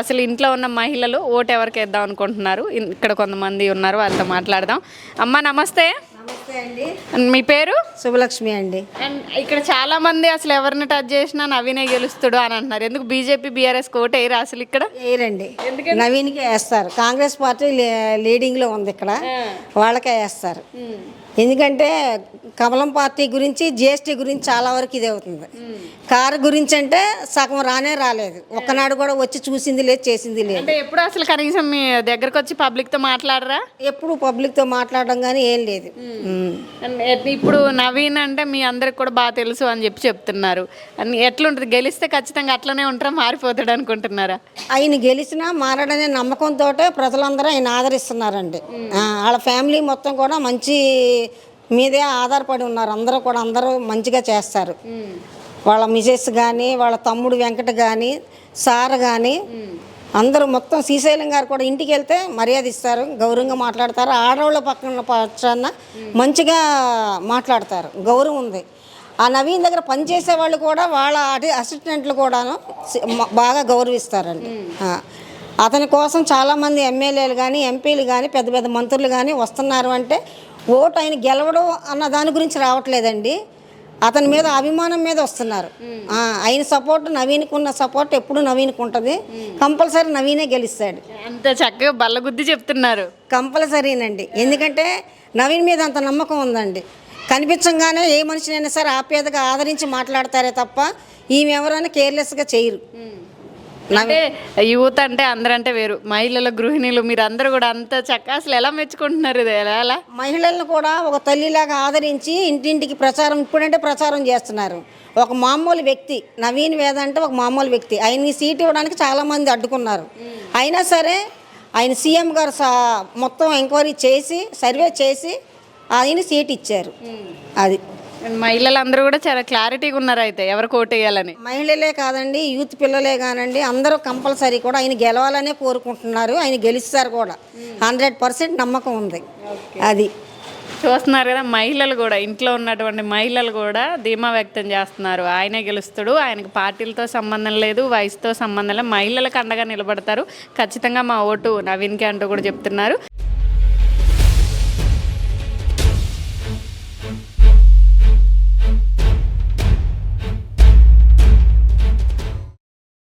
అసలు ఇంట్లో ఉన్న మహిళలు ఓటు ఎవరికి వేద్దాం అనుకుంటున్నారు? ఇక్కడ కొంతమంది ఉన్నారు వాళ్ళతో మాట్లాడదాం. అమ్మ నమస్తే. మీ పేరు? శుభలక్ష్మి అండి. అండ్ ఇక్కడ చాలా మంది అసలు ఎవరిని టచ్ చేసినా నవీనే గెలుస్తాడు అని అంటున్నారు. ఎందుకు బీజేపీ బీఆర్ఎస్ ఓటు వేయరా అసలు ఇక్కడ? వేయరండి నవీన్కే వేస్తారు. కాంగ్రెస్ పార్టీ లే- లీడింగ్లో ఉంది ఇక్కడ. వాళ్ళకే వేస్తారు. ఎందుకంటే కమలం పార్టీ గురించి జిఎస్టీ గురించి చాలా వరకు ఇది అవుతుంది. కారు గురించి అంటే సగం రానే రాలేదు. ఒక్కనాడు కూడా వచ్చి చూసింది లేదు చేసింది లేదు. అంటే ఎప్పుడు అసలు కనీసం మీ దగ్గరకు వచ్చి పబ్లిక్తో మాట్లాడరా? ఎప్పుడు పబ్లిక్తో మాట్లాడడం కానీ ఏం లేదు. ఇప్పుడు నవీన్ అంటే మీ అందరికి కూడా బాగా తెలుసు అని చెప్పి చెప్తున్నారు. అని ఎట్లుంటుంది? గెలిస్తే ఖచ్చితంగా అట్లనే ఉంటారా? మారిపోతాడు అనుకుంటున్నారా? ఆయన గెలిచినా మారడనే నమ్మకంతో ప్రజలందరూ ఆయన ఆదరిస్తున్నారండి. వాళ్ళ ఫ్యామిలీ మొత్తం కూడా మంచి మీదే ఆధారపడి ఉన్నారు. అందరూ కూడా అందరూ మంచిగా చేస్తారు. వాళ్ళ మిసెస్ కానీ వాళ్ళ తమ్ముడు వెంకట కానీ సార్ కానీ అందరూ మొత్తం శ్రీశైలం గారు కూడా ఇంటికి వెళ్తే మర్యాద ఇస్తారు గౌరవంగా మాట్లాడతారు. ఆడవాళ్ళ పక్కన పక్షాన మంచిగా మాట్లాడతారు. గౌరవం ఉంది. ఆ నవీన్ దగ్గర పనిచేసే వాళ్ళు కూడా వాళ్ళ అటి అసిస్టెంట్లు కూడాను బాగా గౌరవిస్తారండి. అతని కోసం చాలామంది ఎమ్మెల్యేలు కానీ ఎంపీలు కానీ పెద్ద పెద్ద మంత్రులు కానీ వస్తున్నారు అంటే ఓటు ఆయన గెలవడం అన్న దాని గురించి రావట్లేదండి. అతని మీద అభిమానం మీద వస్తున్నారు. ఆయన సపోర్ట్ నవీన్కి ఉన్న సపోర్ట్ ఎప్పుడు నవీన్కి ఉంటుంది కంపల్సరీ నవీనే గెలుస్తాడు. అంత చక్కగా బల్లగుద్ది చెప్తున్నారు. కంపల్సరీనండి. ఎందుకంటే నవీన్ మీద అంత నమ్మకం ఉందండి. కనిపించంగానే ఏ మనిషినైనా సరే ఆప్యాయతగా ఆదరించి మాట్లాడతారే తప్ప ఈమె ఎవరైనా కేర్లెస్గా చేయరు. అంటే యూత్ అంటే అందరంటే వేరు. మహిళల గృహిణులు మీరు అందరూ కూడా అంత చక్కగా అసలు ఎలా మెచ్చుకుంటున్నారు ఇది? ఎలా ఎలా? మహిళలను కూడా ఒక తల్లిలాగా ఆదరించి ఇంటింటికి ప్రచారం ఇప్పుడంటే ప్రచారం చేస్తున్నారు. ఒక మామూలు వ్యక్తి నవీన్ వేద అంటే ఒక మామూలు వ్యక్తి. ఆయనకి సీట్ ఇవ్వడానికి చాలామంది అడ్డుకున్నారు. అయినా సరే ఆయన సీఎం గారు సా- మొత్తం ఎంక్వైరీ చేసి సర్వే చేసి ఆయన సీట్ ఇచ్చారు. అది. మహిళలందరూ కూడా చాలా క్లారిటీగా ఉన్నారు అయితే ఎవరికి ఓటు వేయాలని. మహిళలే కాదండి యూత్ పిల్లలే కానండి అందరూ కంపల్సరీ కూడా ఆయన గెలవాలనే కోరుకుంటున్నారు ఆయన గెలుస్తారు కూడా. హండ్రెడ్ పర్సెంట్ నమ్మకం ఉంది. అది. చూస్తున్నారు కదా మహిళలు కూడా ఇంట్లో ఉన్నటువంటి మహిళలు కూడా ధీమా వ్యక్తం చేస్తున్నారు. ఆయనే గెలుస్తాడు ఆయనకు పార్టీలతో సంబంధం లేదు వయసుతో సంబంధం లేదు. మహిళలకు అండగా నిలబడతారు. ఖచ్చితంగా మా ఓటు నవీన్కి అంటూ కూడా చెప్తున్నారు.